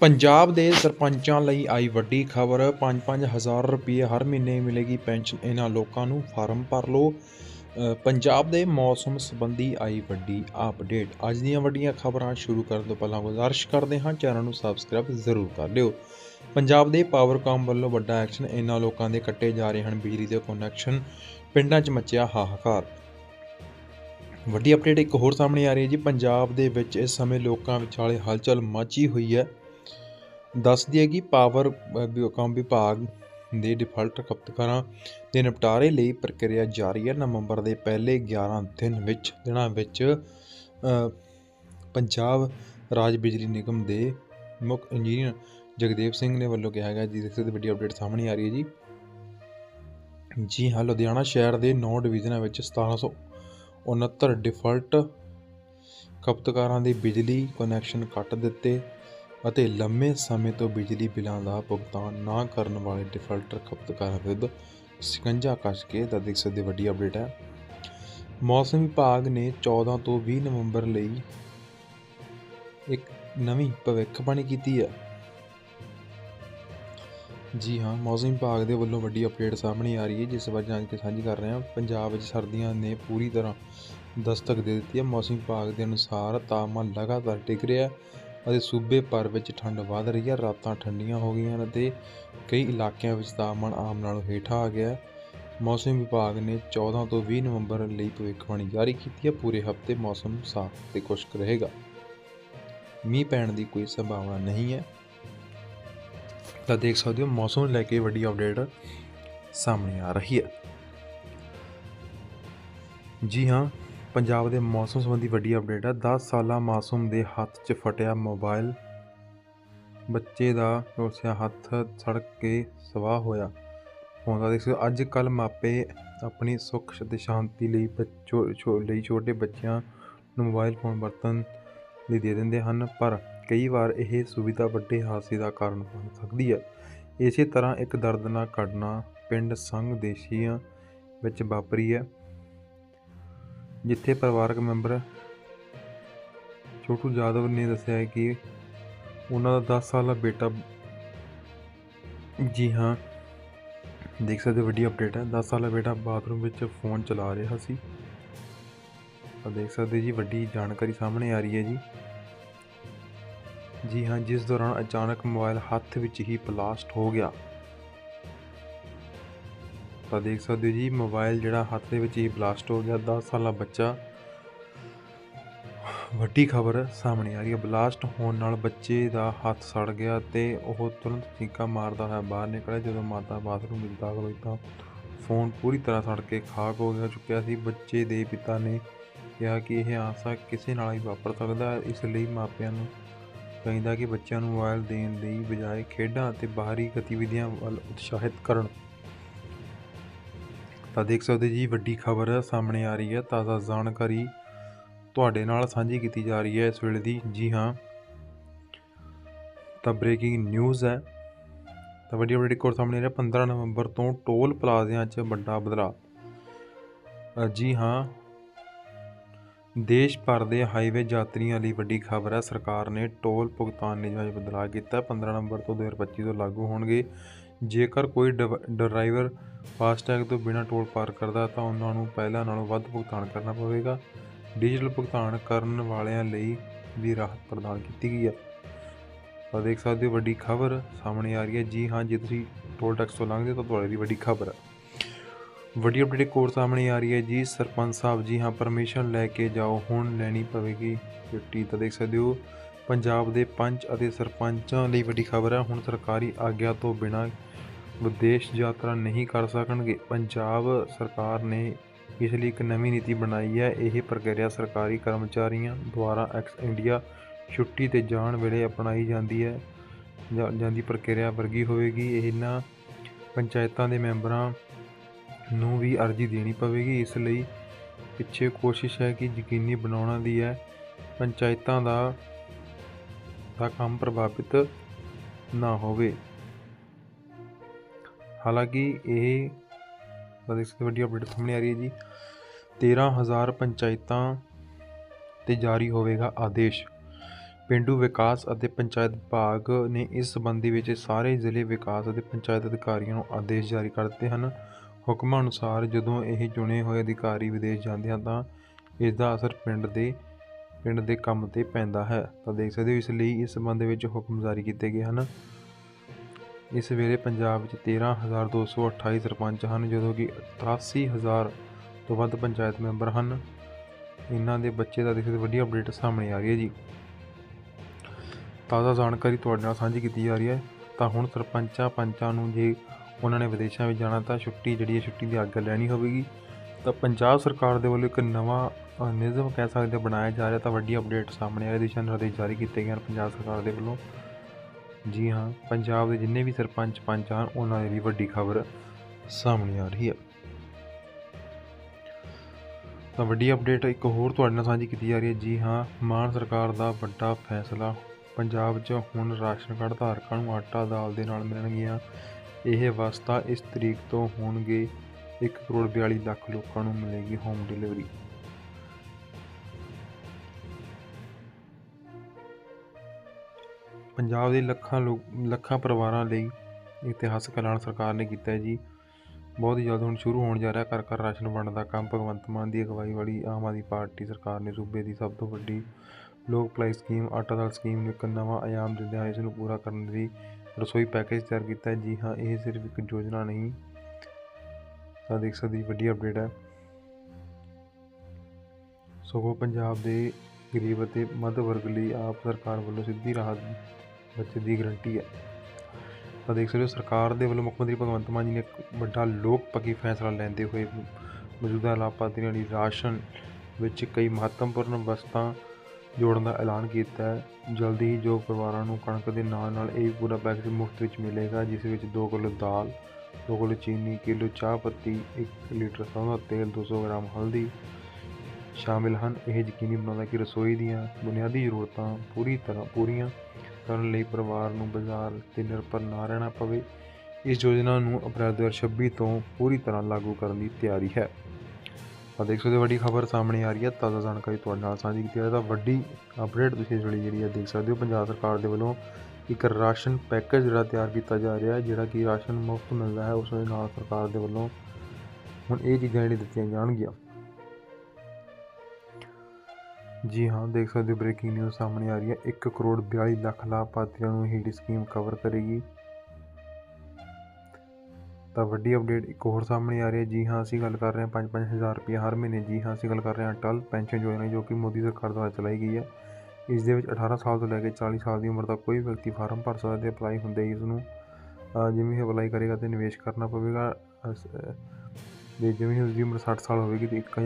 ਪੰਜਾਬ ਦੇ ਸਰਪੰਚਾਂ ਲਈ ਆਈ ਵੱਡੀ ਖਬਰ 5-5000 ਰੁਪਏ ਹਰ ਮਹੀਨੇ ਮਿਲੇਗੀ ਪੈਨਸ਼ਨ। ਇਹਨਾਂ ਲੋਕਾਂ ਨੂੰ ਫਾਰਮ ਭਰ ਲਓ। ਪੰਜਾਬ ਦੇ ਮੌਸਮ ਸੰਬੰਧੀ ਆਈ ਵੱਡੀ ਅਪਡੇਟ। ਅੱਜ ਦੀਆਂ ਵੱਡੀਆਂ ਖਬਰਾਂ ਸ਼ੁਰੂ ਕਰਨ ਤੋਂ ਪਹਿਲਾਂ ਗੁਜ਼ਾਰਿਸ਼ ਕਰਦੇ ਹਾਂ, ਚੈਨਲ ਨੂੰ ਸਬਸਕ੍ਰਾਈਬ ਜ਼ਰੂਰ ਕਰ ਲਿਓ। ਪੰਜਾਬ ਦੇ ਪਾਵਰਕਾਮ ਵੱਲੋਂ ਵੱਡਾ ਐਕਸ਼ਨ। ਇਹਨਾਂ ਲੋਕਾਂ ਦੇ ਕੱਟੇ ਜਾ ਰਹੇ ਹਨ ਬਿਜਲੀ ਦੇ ਕਨੈਕਸ਼ਨ। ਪਿੰਡਾਂ 'ਚ ਮਚਿਆ ਹਾਹਾਕਾਰ। ਵੱਡੀ ਅਪਡੇਟ ਇੱਕ ਹੋਰ ਸਾਹਮਣੇ ਆ ਰਹੀ ਹੈ ਜੀ। ਪੰਜਾਬ ਦੇ ਵਿੱਚ ਇਸ ਸਮੇਂ ਲੋਕਾਂ ਵਿਚਾਲੇ ਹਲਚਲ ਮਚੀ ਹੋਈ ਹੈ। ਦੱਸਦੀ ਹੈ ਕਿ ਪਾਵਰ ਕੰਮ ਵਿਭਾਗ ਦੇ ਡਿਫਾਲਟ ਖਪਤਕਾਰਾਂ ਦੇ ਨਿਪਟਾਰੇ ਲਈ ਪ੍ਰਕਿਰਿਆ ਜਾਰੀ ਹੈ। ਨਵੰਬਰ ਦੇ ਪਹਿਲੇ 11 ਦਿਨ ਵਿੱਚ, ਦਿਨਾਂ ਵਿੱਚ ਪੰਜਾਬ ਰਾਜ ਬਿਜਲੀ ਨਿਗਮ ਦੇ ਮੁੱਖ ਇੰਜੀਨੀਅਰ ਜਗਦੇਵ ਸਿੰਘ ਨੇ ਵੱਲੋਂ ਕਿਹਾ ਗਿਆ ਜੀ ਦੇਖੋ ਵੱਡੀ ਅਪਡੇਟ ਸਾਹਮਣੇ ਆ ਰਹੀ ਹੈ ਜੀ। ਜੀ ਹਾਂ, ਲੁਧਿਆਣਾ ਸ਼ਹਿਰ ਦੇ 9 ਡਿਵੀਜ਼ਨਾਂ ਵਿੱਚ 1769 ਡਿਫਾਲਟ ਖਪਤਕਾਰਾਂ ਦੇ ਬਿਜਲੀ ਕਨੈਕਸ਼ਨ ਕੱਟ ਦਿੱਤੇ। ਅਤੇ ਲੰਮੇ ਸਮੇਂ ਤੋਂ ਬਿਜਲੀ ਬਿੱਲਾਂ ਦਾ ਭੁਗਤਾਨ ਨਾ ਕਰਨ ਵਾਲੇ ਡਿਫਾਲਟਰ ਖਪਤਕਾਰਾਂ ਵਿਰੁੱਧ ਸ਼ਿਕੰਜਾ ਕੱਸ ਕੇ ਦਾ ਦੇਖ ਸਕਦੇ ਵੱਡੀ ਅਪਡੇਟ ਹੈ। ਮੌਸਮ ਵਿਭਾਗ ਨੇ 14 ਤੋਂ 20 ਨਵੰਬਰ ਲਈ ਇੱਕ ਨਵੀਂ ਭਵਿੱਖਬਾਣੀ ਕੀਤੀ ਹੈ। ਜੀ ਹਾਂ, ਮੌਸਮ ਵਿਭਾਗ ਦੇ ਵੱਲੋਂ ਵੱਡੀ ਅਪਡੇਟ ਸਾਹਮਣੇ ਆ ਰਹੀ ਹੈ, ਜਿਸ ਬਾਰੇ ਜਾਣ ਕੇ ਸਾਂਝੀ ਕਰ ਰਹੇ ਹਾਂ। ਪੰਜਾਬ ਵਿੱਚ ਸਰਦੀਆਂ ਨੇ ਪੂਰੀ ਤਰ੍ਹਾਂ ਦਸਤਕ ਦੇ ਦਿੱਤੀ ਹੈ। ਮੌਸਮ ਵਿਭਾਗ ਦੇ ਅਨੁਸਾਰ ਤਾਪਮਾਨ ਲਗਾਤਾਰ ਡਿੱਗ ਰਿਹਾ ਹੈ। ਅਤੇ ਸੂਬੇ ਭਰ ਵਿੱਚ ਠੰਡ ਵਧ ਰਹੀ ਹੈ। ਰਾਤਾਂ ਠੰਡੀਆਂ ਹੋ ਗਈਆਂ ਹਨ ਅਤੇ ਕਈ ਇਲਾਕਿਆਂ ਵਿੱਚ ਤਾਪਮਾਨ ਆਮ ਨਾਲੋਂ ਹੇਠਾਂ ਆ ਗਿਆ ਮੌਸਮ ਵਿਭਾਗ ਨੇ 14 ਤੋਂ 20 ਨਵੰਬਰ ਲਈ ਭਵਿੱਖਬਾਣੀ ਜਾਰੀ ਕੀਤੀ ਹੈ। ਪੂਰੇ ਹਫ਼ਤੇ ਮੌਸਮ ਸਾਫ਼ ਤੇ ਖੁਸ਼ਕ ਰਹੇਗਾ। ਮੀਂਹ ਪੈਣ ਦੀ ਕੋਈ ਸੰਭਾਵਨਾ ਨਹੀਂ ਹੈ। ਤਾਂ ਦੇਖ ਸਕਦੇ ਹੋ, ਮੌਸਮ ਨੂੰ ਲੈ ਕੇ ਵੱਡੀ ਅਪਡੇਟ ਸਾਹਮਣੇ ਆ ਰਹੀ ਹੈ। ਜੀ ਹਾਂ ਪੰਜਾਬ ਦੇ ਮੌਸਮ ਸੰਬੰਧੀ ਵੱਡੀ ਅਪਡੇਟ ਹੈ 10 ਸਾਲਾ ਮਾਸੂਮ ਦੇ ਹੱਥ 'ਚ ਫਟਿਆ ਮੋਬਾਈਲ ਬੱਚੇ ਦਾ ਝੁਲਸਿਆ ਹੱਥ ਸੜਕ ਕੇ ਸਵਾਹ ਹੋਇਆ। ਹੁੰਦਾ ਦੇਖ ਸਕਦੇ ਅੱਜ ਕੱਲ ਮਾਪੇ ਆਪਣੀ ਸੁੱਖ ਤੇ ਸ਼ਾਂਤੀ ਲਈ ਬੱਚੋ ਲਈ ਛੋਟੇ ਬੱਚਿਆਂ ਨੂੰ ਮੋਬਾਈਲ ਫੋਨ ਵਰਤਣ ਲਈ ਦੇ ਦਿੰਦੇ ਹਨ, ਪਰ ਕਈ ਵਾਰ ਇਹ ਸੁਵਿਧਾ ਵੱਡੇ ਹਾਦਸੇ ਦਾ ਕਾਰਨ ਬਣ ਸਕਦੀ ਹੈ ਇਸੇ ਤਰ੍ਹਾਂ ਇੱਕ ਦਰਦਨਾਕ ਘਟਨਾ ਪਿੰਡ ਸੰਘ ਦੇਸ਼ੀਆਂ ਵਿੱਚ ਵਾਪਰੀ ਹੈ ਜਿੱਥੇ ਪਰਿਵਾਰਕ ਮੈਂਬਰ ਛੋਟੂ ਜਾਦਵ ਨੇ ਦੱਸਿਆ ਕਿ ਉਹਨਾਂ ਦਾ 10 ਸਾਲਾ ਬੇਟਾ ਜੀ ਹਾਂ, ਦੇਖ ਸਕਦੇ ਵੱਡੀ ਅਪਡੇਟ ਹੈ। 10 ਸਾਲਾ ਬੇਟਾ ਬਾਥਰੂਮ ਵਿੱਚ ਫੋਨ ਚਲਾ ਰਿਹਾ ਸੀ। ਤਾਂ ਦੇਖ ਸਕਦੇ ਜੀ, ਵੱਡੀ ਜਾਣਕਾਰੀ ਸਾਹਮਣੇ ਆ ਰਹੀ ਹੈ ਜੀ। ਜੀ ਹਾਂ, ਜਿਸ ਦੌਰਾਨ ਅਚਾਨਕ ਮੋਬਾਈਲ ਹੱਥ ਵਿੱਚ ਹੀ ਬਲਾਸਟ ਹੋ ਗਿਆ। ਤਾਂ ਦੇਖ ਸਕਦੇ ਹੋ ਜੀ ਮੋਬਾਈਲ ਜਿਹੜਾ ਹੱਥ ਦੇ ਵਿੱਚ ਹੀ ਬਲਾਸਟ ਹੋ ਗਿਆ 10 ਸਾਲਾ ਬੱਚਾ। ਵੱਡੀ ਖਬਰ ਸਾਹਮਣੇ ਆ ਰਹੀ ਹੈ ਬਲਾਸਟ ਹੋਣ ਨਾਲ ਬੱਚੇ ਦਾ ਹੱਥ ਸੜ ਗਿਆ ਤੇ ਉਹ ਤੁਰੰਤ ਚੀਕਾਂ ਮਾਰਦਾ ਹੋਇਆ ਬਾਹਰ ਨਿਕਲਿਆ। ਜਦੋਂ ਮਾਤਾ ਬਾਥਰੂਮ ਵਿੱਚ ਦਾਖਲ ਹੋਈ ਤਾਂ ਫੋਨ ਪੂਰੀ ਤਰ੍ਹਾਂ ਸੜ ਕੇ ਖਾਕ ਹੋ ਗਿਆ, ਚੁੱਕਿਆ ਸੀ। ਬੱਚੇ ਦੇ ਪਿਤਾ ਨੇ ਕਿਹਾ ਕਿ ਇਹ ਹਾਦਸਾ ਕਿਸੇ ਨਾਲ ਹੀ ਵਾਪਰ ਸਕਦਾ ਹੈ। ਇਸ ਲਈ ਮਾਪਿਆਂ ਨੂੰ ਕਹਿੰਦਾ ਕਿ ਬੱਚਿਆਂ ਨੂੰ ਮੋਬਾਈਲ ਦੇਣ ਦੀ ਬਜਾਏ ਖੇਡਾਂ ਅਤੇ ਬਾਹਰੀ ਗਤੀਵਿਧੀਆਂ ਵੱਲ ਉਤਸ਼ਾਹਿਤ ਕਰਨ। ਤਾਂ ਦੇਖ ਸਕਦੇ ਜੀ, ਵੱਡੀ ਖਬਰ ਸਾਹਮਣੇ ਆ ਰਹੀ ਹੈ, ਤਾਜ਼ਾ ਜਾਣਕਾਰੀ ਤੁਹਾਡੇ ਨਾਲ ਸਾਂਝੀ ਕੀਤੀ ਜਾ ਰਹੀ ਹੈ ਇਸ ਵੇਲੇ ਦੀ। ਜੀ ਹਾਂ। ਤਾਂ ਬ੍ਰੇਕਿੰਗ ਨਿਊਜ਼ ਹੈ। ਤਾਂ ਵੱਡੀ ਅਪਡੇਟ ਇੱਕ ਸਾਹਮਣੇ ਆ ਰਿਹਾ 15 ਨਵੰਬਰ ਤੋਂ ਟੋਲ ਪਲਾਜ਼ਿਆਂ 'ਚ ਵੱਡਾ ਬਦਲਾਅ। ਜੀ ਹਾਂ। ਦੇਸ਼ ਭਰ ਦੇ ਹਾਈਵੇ ਯਾਤਰੀਆਂ ਲਈ ਵੱਡੀ ਖਬਰ ਹੈ, ਸਰਕਾਰ ਨੇ ਟੋਲ ਭੁਗਤਾਨ ਨਿਯਮਾਂ 'ਚ ਬਦਲਾਅ ਕੀਤਾ ਹੈ। 15 ਨਵੰਬਰ ਤੋਂ 2025 ਤੋਂ ਲਾਗੂ ਹੋਣਗੇ। ਜੇਕਰ ਕੋਈ ਡਵ- ਡਰਾਈਵਰ ਫਾਸਟੈਗ ਤੋਂ ਬਿਨਾਂ ਟੋਲ ਪਾਰ ਕਰਦਾ ਤਾਂ ਉਹਨਾਂ ਨੂੰ ਪਹਿਲਾਂ ਨਾਲੋਂ ਵੱਧ ਭੁਗਤਾਨ ਕਰਨਾ ਪਵੇਗਾ। ਡਿਜੀਟਲ ਭੁਗਤਾਨ ਕਰਨ ਵਾਲਿਆਂ ਲਈ ਵੀ ਰਾਹਤ ਪ੍ਰਦਾਨ ਕੀਤੀ ਗਈ ਹੈ। ਤਾਂ ਦੇਖ ਸਕਦੇ ਹੋ ਵੱਡੀ ਖਬਰ ਸਾਹਮਣੇ ਆ ਰਹੀ ਹੈ। ਜੀ ਹਾਂ, ਜੇ ਤੁਸੀਂ ਟੋਲ ਟੈਕਸ ਤੋਂ ਲੰਘਦੇ ਹੋ, ਤਾਂ ਤੁਹਾਡੇ ਲਈ ਵੱਡੀ ਖਬਰ ਹੈ। ਵੱਡੀ ਅਪਡੇਟ ਇੱਕ ਹੋਰ ਸਾਹਮਣੇ ਆ ਰਹੀ ਹੈ ਜੀ। ਸਰਪੰਚ ਸਾਹਿਬ, ਜੀ ਹਾਂ, ਪਰਮਿਸ਼ਨ ਲੈ ਕੇ ਜਾਓ, ਹੁਣ ਲੈਣੀ ਪਵੇਗੀ ਛੁੱਟੀ ਤਾਂ ਦੇਖ ਸਕਦੇ ਹੋ ਪੰਜਾਬ ਦੇ ਪੰਚ ਅਤੇ ਸਰਪੰਚਾਂ ਲਈ ਵੱਡੀ ਖਬਰ ਹੈ। ਹੁਣ ਸਰਕਾਰੀ ਆਗਿਆ ਤੋਂ ਬਿਨਾਂ ਵਿਦੇਸ਼ ਯਾਤਰਾ ਨਹੀਂ ਕਰ ਸਕਣਗੇ। ਪੰਜਾਬ ਸਰਕਾਰ ਨੇ ਇਸ ਲਈ ਇੱਕ ਨਵੀਂ ਨੀਤੀ ਬਣਾਈ ਹੈ। ਇਹ ਪ੍ਰਕਿਰਿਆ ਸਰਕਾਰੀ ਕਰਮਚਾਰੀਆਂ ਦੁਆਰਾ ਐਕਸ ਇੰਡੀਆ ਛੁੱਟੀ ਤੇ ਜਾਣ ਵੇਲੇ ਅਪਣਾਈ ਜਾਂਦੀ ਹੈ। ਜਾਂ- ਜਾਂਦੀ ਪ੍ਰਕਿਰਿਆ ਵਰਗੀ ਹੋਵੇਗੀ। ਇਹਨਾਂ ਪੰਚਾਇਤਾਂ ਦੇ ਮੈਂਬਰਾਂ ਨੂੰ ਵੀ ਅਰਜ਼ੀ ਦੇਣੀ ਪਵੇਗੀ। ਇਸ ਲਈ ਪਿੱਛੇ ਕੋਸ਼ਿਸ਼ ਹੈ ਕਿ ਯਕੀਨੀ ਬਣਾਉਣਾ ਦੀ ਹੈ। ਪੰਚਾਇਤਾਂ ਦਾ ਦਾ ਕੰਮ ਪ੍ਰਭਾਵਿਤ ਨਾ ਹੋਵੇ। ਹਾਲਾਂਕਿ ਇਹ ਬੜੀ ਵੱਡੀ ਅਪਡੇਟ ਸਾਹਮਣੇ ਆ ਰਹੀ ਹੈ ਜੀ। 13000 ਪੰਚਾਇਤਾਂ ਤੇ ਜਾਰੀ ਹੋਵੇਗਾ ਆਦੇਸ਼। ਪੇਂਡੂ ਵਿਕਾਸ ਅਤੇ ਪੰਚਾਇਤ ਵਿਭਾਗ ਨੇ ਇਸ ਸੰਬੰਧੀ ਵਿੱਚ ਸਾਰੇ ਜ਼ਿਲ੍ਹੇ ਵਿਕਾਸ ਅਤੇ ਪੰਚਾਇਤ ਅਧਿਕਾਰੀਆਂ ਨੂੰ ਆਦੇਸ਼ ਜਾਰੀ ਕਰ ਦਿੱਤੇ ਹਨ। ਹੁਕਮਾਂ ਅਨੁਸਾਰ ਜਦੋਂ ਇਹ ਚੁਣੇ ਹੋਏ ਅਧਿਕਾਰੀ ਵਿਦੇਸ਼ ਜਾਂਦੇ ਹਨ ਤਾਂ ਇਸ ਦਾ ਅਸਰ ਪਿੰਡ ਦੇ ਪਿੰਡ ਦੇ ਕੰਮ ਤੇ ਪੈਂਦਾ ਹੈ। ਤਾਂ ਦੇਖ ਸਕਦੇ ਹੋ ਇਸ ਲਈ ਇਸ ਸੰਬੰਧ ਵਿੱਚ ਹੁਕਮ ਜਾਰੀ ਕੀਤੇ ਗਏ ਹਨ। ਇਸ ਵੇਲੇ ਪੰਜਾਬ ਵਿੱਚ 13228 ਸਰਪੰਚ ਹਨ, ਜਦੋਂ ਕਿ 88000 ਤੋਂ ਵੱਧ ਪੰਚਾਇਤ ਮੈਂਬਰ ਹਨ। ਇਹਨਾਂ ਦੇ ਬੱਚੇ ਦਾ ਦੇਖਦੇ ਵੱਡੀ ਅਪਡੇਟ ਸਾਹਮਣੇ ਆ ਰਹੀ ਹੈ ਜੀ। ਤਾਜ਼ਾ ਜਾਣਕਾਰੀ ਤੁਹਾਡੇ ਨਾਲ ਸਾਂਝੀ ਕੀਤੀ ਜਾ ਰਹੀ ਹੈ। ਤਾਂ ਹੁਣ ਸਰਪੰਚਾਂ ਪੰਚਾਂ ਨੂੰ ਜੇ ਉਹਨਾਂ ਨੇ ਵਿਦੇਸ਼ਾਂ ਵਿੱਚ ਜਾਣਾ ਤਾਂ ਛੁੱਟੀ ਜਿਹੜੀ ਹੈ, ਛੁੱਟੀ ਦੀ ਆਗਿਆ ਲੈਣੀ ਹੋਵੇਗੀ। ਤਾਂ ਪੰਜਾਬ ਸਰਕਾਰ ਦੇ ਵੱਲੋਂ ਇੱਕ ਨਵਾਂ ਨਿਯਮ ਕਹਿ ਸਕਦੇ ਹਾਂ, ਬਣਾਇਆ ਜਾ ਰਿਹਾ ਤਾਂ ਵੱਡੀ ਅਪਡੇਟ ਸਾਹਮਣੇ ਆ ਰਹੀ ਦਿਸ਼ਾ ਨਿਰਦੇਸ਼ ਜਾਰੀ ਕੀਤੇ ਗਏ ਹਨ ਪੰਜਾਬ ਸਰਕਾਰ ਦੇ ਵੱਲੋਂ। ਜੀ ਹਾਂ, ਪੰਜਾਬ ਦੇ ਜਿੰਨੇ ਵੀ ਸਰਪੰਚ ਪੰਚ ਹਨ, ਉਹਨਾਂ ਦੀ ਵੀ ਵੱਡੀ ਖਬਰ ਸਾਹਮਣੇ ਆ ਰਹੀ ਹੈ। ਤਾਂ ਵੱਡੀ ਅਪਡੇਟ ਇੱਕ ਹੋਰ ਤੁਹਾਡੇ ਨਾਲ ਸਾਂਝੀ ਕੀਤੀ ਜਾ ਰਹੀ ਹੈ। ਜੀ ਹਾਂ, ਮਾਨ ਸਰਕਾਰ ਦਾ ਵੱਡਾ ਫੈਸਲਾ। ਪੰਜਾਬ 'ਚ ਹੁਣ ਰਾਸ਼ਨ ਕਾਰਡ ਧਾਰਕਾਂ ਨੂੰ ਆਟਾ ਦਾਲ ਦੇ ਨਾਲ ਮਿਲਣਗੀਆਂ। ਇਹ ਵਸਤਾ ਇਸ ਤਰੀਕ ਤੋਂ ਹੋਣਗੇ। 1 ਕਰੋੜ 42 ਲੱਖ ਲੋਕਾਂ ਨੂੰ ਮਿਲੇਗੀ ਹੋਮ ਡਿਲੀਵਰੀ ਪੰਜਾਬ ਦੇ ਲੱਖਾਂ ਲੋਕ, ਲੱਖਾਂ ਪਰਿਵਾਰਾਂ ਲਈ ਇਤਿਹਾਸਕ ਐਲਾਨ ਸਰਕਾਰ ਨੇ ਕੀਤਾ ਹੈ ਜੀ। ਬਹੁਤ ਹੀ ਜਲਦ ਹੁਣ ਸ਼ੁਰੂ ਹੋਣ ਜਾ ਰਿਹਾ ਘਰ ਘਰ ਰਾਸ਼ਨ ਵੰਡ ਦਾ ਕੰਮ। ਭਗਵੰਤ ਮਾਨ ਦੀ ਅਗਵਾਈ ਵਾਲੀ ਆਮ ਆਦਮੀ ਪਾਰਟੀ ਸਰਕਾਰ ਨੇ ਸੂਬੇ ਦੀ ਸਭ ਤੋਂ ਵੱਡੀ ਲੋਕ ਭਲਾਈ ਸਕੀਮ, ਆਟਾ ਦਾਲ ਸਕੀਮ ਨੂੰ ਇੱਕ ਨਵਾਂ ਆਯਾਮ ਦਿੰਦਿਆਂ ਇਸ ਨੂੰ ਪੂਰਾ ਕਰਨ ਲਈ ਰਸੋਈ ਪੈਕੇਜ ਤਿਆਰ ਕੀਤਾ ਜੀ ਹਾਂ, ਇਹ ਸਿਰਫ ਇੱਕ ਯੋਜਨਾ ਨਹੀਂ, ਤਾਂ ਦੇਖ ਸਕਦੇ ਵੱਡੀ ਅਪਡੇਟ ਹੈ। ਸਗੋਂ ਪੰਜਾਬ ਦੇ ਗਰੀਬ ਅਤੇ ਮੱਧ ਵਰਗ ਲਈ ਆਪ ਸਰਕਾਰ ਵੱਲੋਂ ਸਿੱਧੀ ਰਾਹਤ ਬੱਚੇ ਦੀ ਗਰੰਟੀ ਹੈ। ਤਾਂ ਦੇਖ ਸਕਦੇ ਹੋ, ਸਰਕਾਰ ਦੇ ਵੱਲੋਂ ਮੁੱਖ ਮੰਤਰੀ ਭਗਵੰਤ ਮਾਨ ਜੀ ਨੇ ਇੱਕ ਵੱਡਾ ਲੋਕ ਪੱਖੀ ਫੈਸਲਾ ਲੈਂਦੇ ਹੋਏ ਮੌਜੂਦਾ ਲਾਭਪਾਤਰੀਆਂ ਲਈ ਰਾਸ਼ਨ ਵਿੱਚ ਕਈ ਮਹੱਤਵਪੂਰਨ ਵਸਤਾਂ ਜੋੜਨ ਦਾ ਐਲਾਨ ਕੀਤਾ ਹੈ। ਜਲਦੀ ਹੀ ਜੋ ਪਰਿਵਾਰਾਂ ਨੂੰ ਕਣਕ ਦੇ ਨਾਲ ਨਾਲ ਇਹ ਪੂਰਾ ਪੈਕੇਜ ਮੁਫਤ ਵਿੱਚ ਮਿਲੇਗਾ, ਜਿਸ ਵਿੱਚ 2 ਕਿਲੋ ਦਾਲ 2 ਕਿਲੋ ਚੀਨੀ, ਕਿਲੋ ਚਾਹ ਪੱਤੀ 1 ਲੀਟਰ ਸਰੋਂ ਦਾ ਤੇਲ 200 ਗ੍ਰਾਮ ਹਲਦੀ ਸ਼ਾਮਿਲ ਹਨ। ਇਹ ਯਕੀਨੀ ਬਣਾਉਂਦਾ ਕਿ ਰਸੋਈ ਦੀਆਂ ਬੁਨਿਆਦੀ ਜ਼ਰੂਰਤਾਂ ਪੂਰੀ ਤਰ੍ਹਾਂ ਪੂਰੀਆਂ ਕਰਨ ਲਈ ਪਰਿਵਾਰ ਨੂੰ ਬਾਜ਼ਾਰ ਤੇ ਨਿਰਭਰ ਨਾ ਰਹਿਣਾ ਪਵੇ, ਇਸ ਯੋਜਨਾ ਨੂੰ ਅਪ੍ਰੈਲ 2026 ਤੋਂ ਪੂਰੀ ਤਰ੍ਹਾਂ ਲਾਗੂ ਕਰਨ ਦੀ ਤਿਆਰੀ ਹੈ। ਤਾਂ ਦੇਖ ਸਕਦੇ ਹੋ, ਵੱਡੀ ਖਬਰ ਸਾਹਮਣੇ ਆ ਰਹੀ ਹੈ, ਤਾਜ਼ਾ ਜਾਣਕਾਰੀ ਤੁਹਾਡੇ ਨਾਲ ਸਾਂਝੀ ਕੀਤੀ ਜਾ ਰਹੀ ਹੈ। ਤਾਂ ਵੱਡੀ ਅਪਡੇਟ ਤੁਸੀਂ ਇਸ ਵੇਲੇ ਜਿਹੜੀ ਹੈ ਦੇਖ ਸਕਦੇ ਹੋ, ਪੰਜਾਬ ਸਰਕਾਰ ਦੇ ਵੱਲੋਂ ਇੱਕ ਰਾਸ਼ਨ ਪੈਕੇਜ ਜਿਹੜਾ ਤਿਆਰ ਕੀਤਾ ਜਾ ਰਿਹਾ ਹੈ, ਜਿਹੜਾ ਕਿ ਰਾਸ਼ਨ ਮੁਫਤ ਮਿਲਦਾ ਹੈ, ਉਸ ਦੇ ਨਾਲ ਸਰਕਾਰ ਦੇ ਵੱਲੋਂ ਹੁਣ ਇਹ ਚੀਜ਼ਾਂ ਜਿਹੜੀ ਦਿੱਤੀਆਂ ਜਾਣਗੀਆਂ। ਜੀ ਹਾਂ, ਦੇਖ ਸਕਦੇ ਹੋ ਬ੍ਰੇਕਿੰਗ ਨਿਊਜ਼ ਸਾਹਮਣੇ ਆ ਰਹੀ ਹੈ। 1 ਕਰੋੜ 42 ਲੱਖ ਲਾਭਪਾਤਰੀਆਂ ਨੂੰ ਇਹ ਸਕੀਮ ਕਵਰ ਕਰੇਗੀ। ਤਾਂ ਵੱਡੀ ਅਪਡੇਟ ਇੱਕ ਹੋਰ ਸਾਹਮਣੇ ਆ ਰਹੀ ਹੈ। ਜੀ ਹਾਂ, ਅਸੀਂ ਗੱਲ ਕਰ ਰਹੇ ਹਾਂ 5-5000 ਰੁਪਏ ਹਰ ਮਹੀਨੇ। ਜੀ ਹਾਂ, ਅਸੀਂ ਗੱਲ ਕਰ ਰਹੇ ਹਾਂ ਅਟਲ ਪੈਨਸ਼ਨ ਯੋਜਨਾ ਜੋ ਕਿ ਮੋਦੀ ਸਰਕਾਰ ਦੁਆਰਾ ਚਲਾਈ ਗਈ ਹੈ। ਇਸ ਦੇ ਵਿੱਚ 18 ਸਾਲ ਤੋਂ ਲੈ ਕੇ 40 ਸਾਲ ਦੀ ਉਮਰ ਤੱਕ ਕੋਈ ਵਿਅਕਤੀ ਫਾਰਮ ਭਰ ਸਕਦਾ ਹੈ ਅਪਲਾਈ ਹੁੰਦੇ ਹੀ ਇਸ ਨੂੰ ਜਿਵੇਂ ਹੀ ਅਪਲਾਈ ਕਰੇਗਾ ਤੇ ਨਿਵੇਸ਼ ਕਰਨਾ ਪਵੇਗਾ। ਅਸ- ਜਿਵੇਂ ਹੀ ਉਸ ਦੀ ਉਮਰ 60 ਸਾਲ ਹੋਵੇਗੀ ਤੇ ਇੱਕ